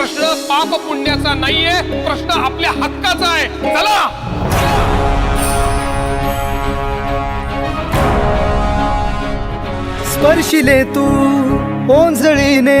प्रश्न पाप पुण्याचा नाहीये प्रश्न आपल्या हक्काचा आहे. चला! स्पर्शिले तू ओंजळीने